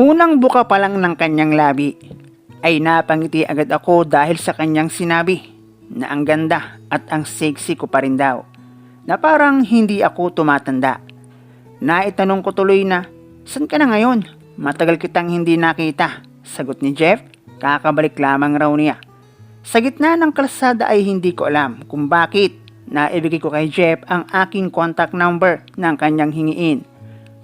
Unang buka pa lang ng kanyang labi ay napangiti agad ako dahil sa kanyang sinabi na ang ganda at ang sexy ko pa rin daw na parang hindi ako tumatanda. Naitanong ko tuloy na, San ka na ngayon? Matagal kitang hindi nakita. Sagot ni Jeff, kakabalik lamang raw niya. Sa gitna ng kalsada ay hindi ko alam kung bakit naibigay ko kay Jeff ang aking contact number ng kanyang hingiin.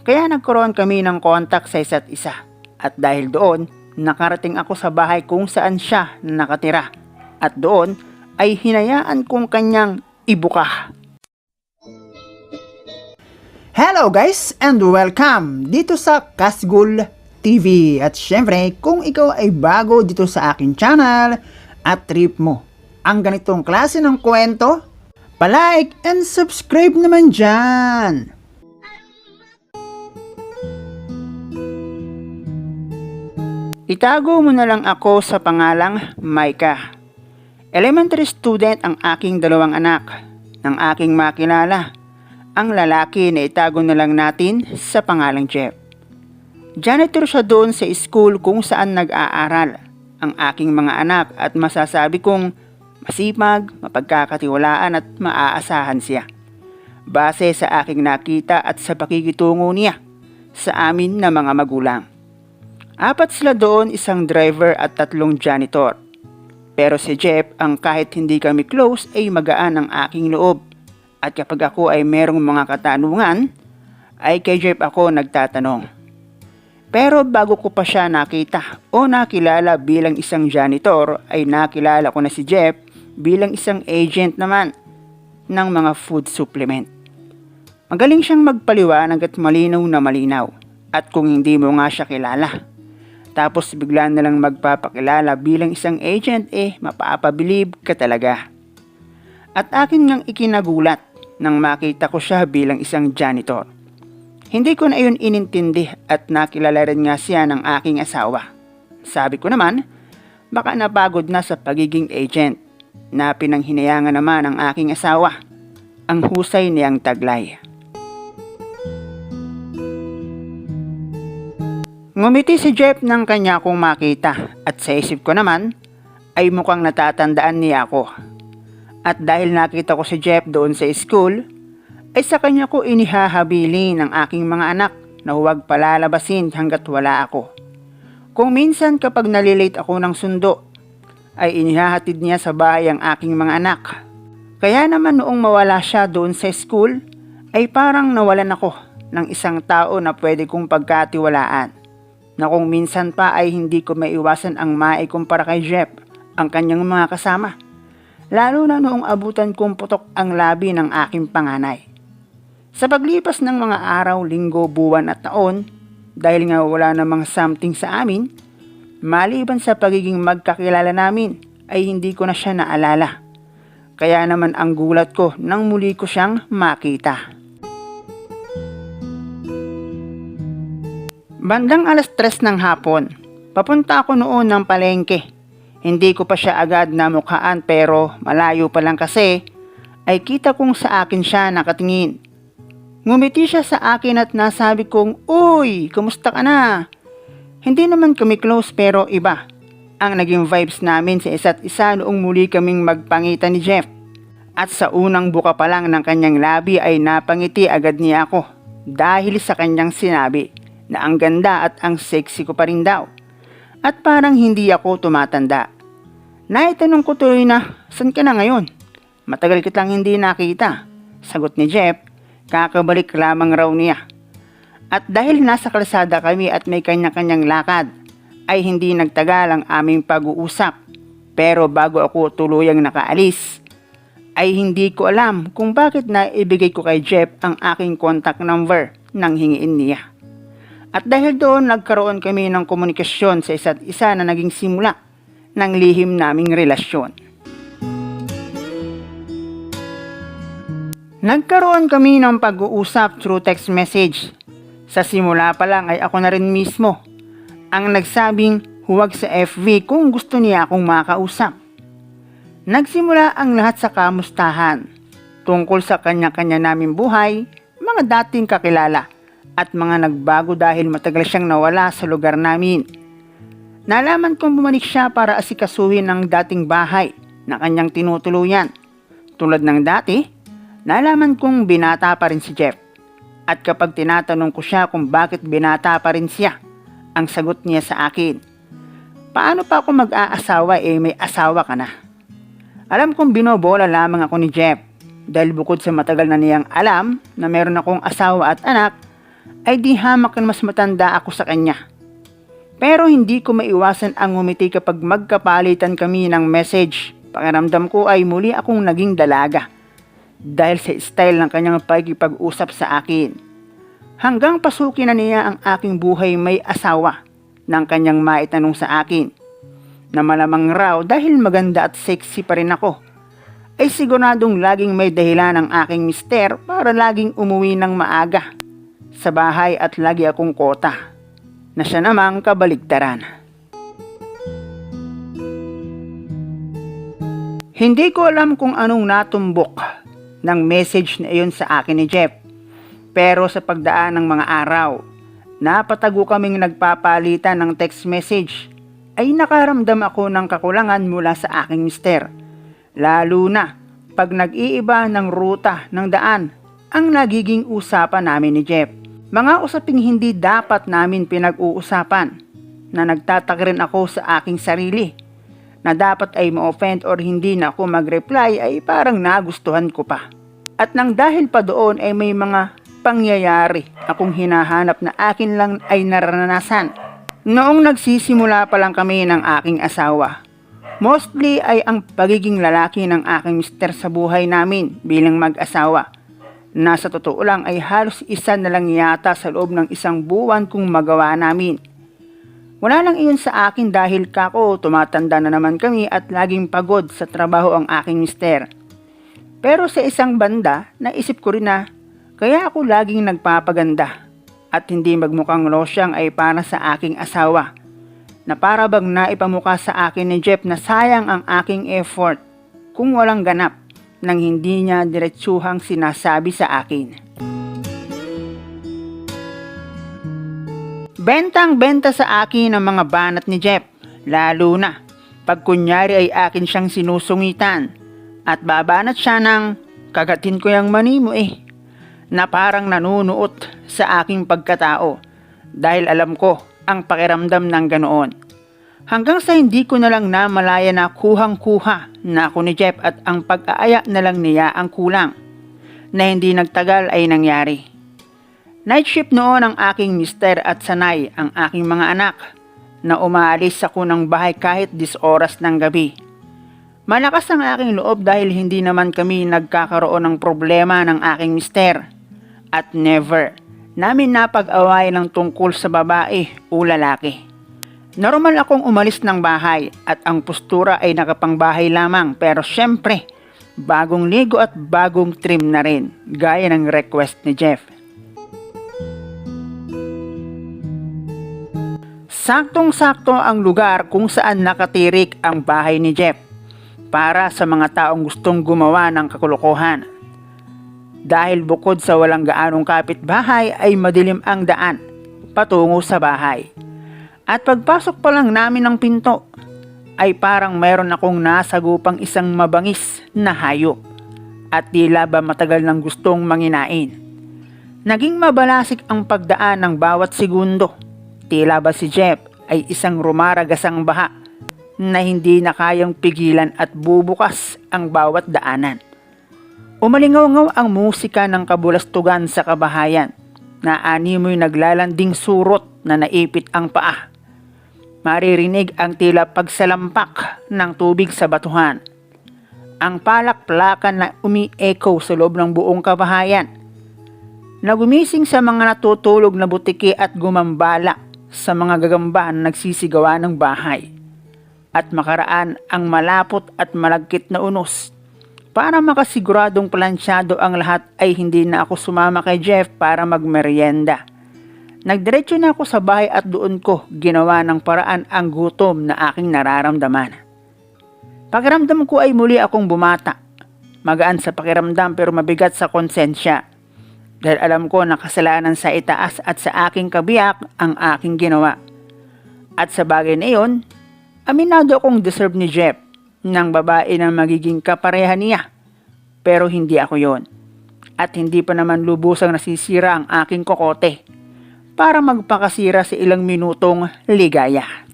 Kaya nagkaroon kami ng contact sa isa't isa. At dahil doon, nakarating ako sa bahay kung saan siya nakatira. At doon ay hinayaan kong kanyang ibuka. Hello guys and welcome dito sa Kasgul TV. At syempre, kung ikaw ay bago dito sa akin channel at trip mo ang ganitong klase ng kwento, palike and subscribe naman dyan. Itago mo na lang ako sa pangalang Maika. Elementary student ang aking dalawang anak ng aking makilala. Ang lalaki na itago na lang natin sa pangalang Jeff. Janitor siya doon sa school kung saan nag-aaral ang aking mga anak at masasabi kong masipag, mapagkakatiwalaan at maaasahan siya. Base sa aking nakita at sa pakikitungo niya sa amin na mga magulang. Apat sila doon, isang driver at tatlong janitor. Pero si Jeff, ang kahit hindi kami close ay magaan ang aking loob. At kapag ako ay merong mga katanungan, ay kay Jeff ako nagtatanong. Pero bago ko pa siya nakita o nakilala bilang isang janitor, ay nakilala ko na si Jeff bilang isang agent naman ng mga food supplement. Magaling siyang magpaliwanag at malinaw na malinaw. At kung hindi mo nga siya kilala, tapos bigla na lang magpapakilala bilang isang agent eh mapapabilib ka talaga. At akin ngang ikinagulat nang makita ko siya bilang isang janitor. Hindi ko na iyon inintindi at nakilala rin nga siya ng aking asawa. Sabi ko naman, baka napagod na sa pagiging agent na pinanghinayangan naman ng aking asawa. Ang husay niyang taglay. Ngumiti si Jeff ng kanya kong makita at sa isip ko naman ay mukhang natatandaan niya ako. At dahil nakita ko si Jeff doon sa school, ay sa kanya ko inihahabili ng aking mga anak na huwag palalabasin hanggat wala ako. Kung minsan kapag nalilate ako ng sundo, ay inihahatid niya sa bahay ang aking mga anak. Kaya naman noong mawala siya doon sa school, ay parang nawalan ako ng isang tao na pwede kong pagkatiwalaan na kung minsan pa ay hindi ko maiwasan ang maikumpara kay Jeff ang kanyang mga kasama. Lalo na noong abutan kong putok ang labi ng aking panganay. Sa paglipas ng mga araw, linggo, buwan at taon, dahil nga wala namang something sa amin, maliban sa pagiging magkakilala namin, ay hindi ko na siya naalala. Kaya naman ang gulat ko nang muli ko siyang makita. Bandang alas tres ng hapon, papunta ako noon ng palengke. Hindi ko pa siya agad namukhaan pero malayo pa lang kasi ay kita kong sa akin siya nakatingin. Ngumiti siya sa akin at nasabi kong, Uy, kumusta ka na? Hindi naman kami close pero iba. Ang naging vibes namin sa isa't isa noong muli kaming magpangita ni Jeff. At sa unang buka pa lang ng kanyang labi ay napangiti agad niya ako dahil sa kanyang sinabi na ang ganda at ang sexy ko pa rin daw. At parang hindi ako tumatanda. Naitanong ko tuloy na, saan ka na ngayon? Matagal kitang hindi nakita. Sagot ni Jeff, kakabalik lamang raw niya. At dahil nasa kalsada kami at may kanya-kanyang lakad, ay hindi nagtagal ang aming pag-uusap. Pero bago ako tuluyang nakaalis, ay hindi ko alam kung bakit naibigay ko kay Jeff ang aking contact number nang hingiin niya. At dahil doon nagkaroon kami ng komunikasyon sa isa't isa na naging simula ng lihim naming relasyon. Nagkaroon kami ng pag-uusap through text message. Sa simula pa lang ay ako na rin mismo ang nagsabing huwag sa FV kung gusto niya akong makausap. Nagsimula ang lahat sa kamustahan tungkol sa kanya-kanya naming buhay, mga dating kakilala at mga nagbago dahil matagal siyang nawala sa lugar namin. Nalaman kong bumalik siya para asikasuhin ng dating bahay na kanyang tinutuluyan. Tulad ng dati, nalaman kong binata pa rin si Jeff. At kapag tinatanong ko siya kung bakit binata pa rin siya, ang sagot niya sa akin, Paano pa ako mag-aasawa eh may asawa ka na? Alam kong binobola lamang ako ni Jeff dahil bukod sa matagal na niyang alam na meron akong asawa at anak, ay di hamak na mas matanda ako sa kanya. Pero hindi ko maiwasan ang umiti kapag magkapalitan kami ng message. Pakiramdam ko ay muli akong naging dalaga dahil sa style ng kanyang pagkipag-usap sa akin. Hanggang pasukin na niya ang aking buhay may asawa ng kanyang maitanong sa akin na malamang raw dahil maganda at sexy pa rin ako ay siguradong laging may dahilan ang aking mister para laging umuwi ng maaga sa bahay at lagi akong kota na siya namang kabaligtaran. Hindi ko alam kung anong natumbok ng message na iyon sa akin ni Jeff pero sa pagdaan ng mga araw napatago kaming nagpapalitan ng text message ay nakaramdam ako ng kakulangan mula sa aking mister. Lalo na pag nag-iiba ng ruta ng daan ang nagiging usapan namin ni Jeff. Mga usaping hindi dapat namin pinag-uusapan na nagtataka rin ako sa aking sarili na dapat ay ma-offend or hindi na ako mag-reply ay parang nagustuhan ko pa. At nang dahil pa doon ay may mga pangyayari akong hinahanap na akin lang ay naranasan. Noong nagsisimula pa lang kami ng aking asawa, mostly ay ang pagiging lalaki ng aking mister sa buhay namin bilang mag-asawa. Nasa totoo lang ay halos isa na lang yata sa loob ng isang buwan kung magawa namin. Wala lang iyon sa akin dahil kako tumatanda na naman kami at laging pagod sa trabaho ang aking mister. Pero sa isang banda, naisip ko rin na kaya ako laging nagpapaganda at hindi magmukhang losyang ay para sa aking asawa na para bang naipamukha sa akin ni Jeff na sayang ang aking effort kung walang ganap nang hindi niya diretsuhang sinasabi sa akin. Bentang-benta sa akin ang mga banat ni Jeff, lalo na pag kunyari ay akin siyang sinusungitan at babanat siya ng kagatin ko yung mani mo eh na parang nanunuot sa aking pagkatao dahil alam ko ang pakiramdam ng ganoon. Hanggang sa hindi ko na lang namalaya na kuhang-kuha na ako ni Jeff at ang pag-aaya na lang niya ang kulang na hindi nagtagal ay nangyari. Night shift noon ang aking mister at sanay ang aking mga anak na umaalis ako ng bahay kahit 10 oras ng gabi. Malakas ang aking loob dahil hindi naman kami nagkakaroon ng problema ng aking mister at never namin napag-away ng tungkol sa babae o lalaki. Normal akong umalis ng bahay at ang postura ay nakapangbahay lamang pero syempre, bagong ligo at bagong trim na rin, gaya ng request ni Jeff. Saktong-sakto ang lugar kung saan nakatirik ang bahay ni Jeff para sa mga taong gustong gumawa ng kakulukuhan dahil bukod sa walang gaanong kapitbahay ay madilim ang daan patungo sa bahay. At pagpasok pa lang namin ng pinto ay parang mayroon akong nasagupang isang mabangis na hayop at tila ba matagal nang gustong manginain. Naging mabalasik ang pagdaan ng bawat segundo. Tila ba si Jeff ay isang rumaragasang baha na hindi na kayang pigilan at bubukas ang bawat daanan. Umalingaw-ngaw ang musika ng kabulastugan sa kabahayan na animoy naglalanding surot na naipit ang paa. Maririnig ang tila pagsalampak ng tubig sa batuhan. Ang palakplakan na umi-echo sa loob ng buong kabahayan. Nagumising sa mga natutulog na butiki at gumambala sa mga gagamba na nagsisigawa ng bahay. At makaraan ang malapot at malagkit na unos para makasiguradong plansyado ang lahat ay hindi na ako sumama kay Jeff para magmerienda. Nagdiretso na ako sa bahay at doon ko ginawa ng paraan ang gutom na aking nararamdaman. Pakiramdam ko ay muli akong bumata. Magaan sa pakiramdam pero mabigat sa konsensya. Dahil alam ko na kasalanan sa itaas at sa aking kabiyak ang aking ginawa. At sa bagay na iyon, aminado akong deserve ni Jeff ng babae na magiging kapareha niya. Pero hindi ako yon. At hindi pa naman lubusang nasisira ang aking kokote para magpakasira sa ilang minutong ligaya.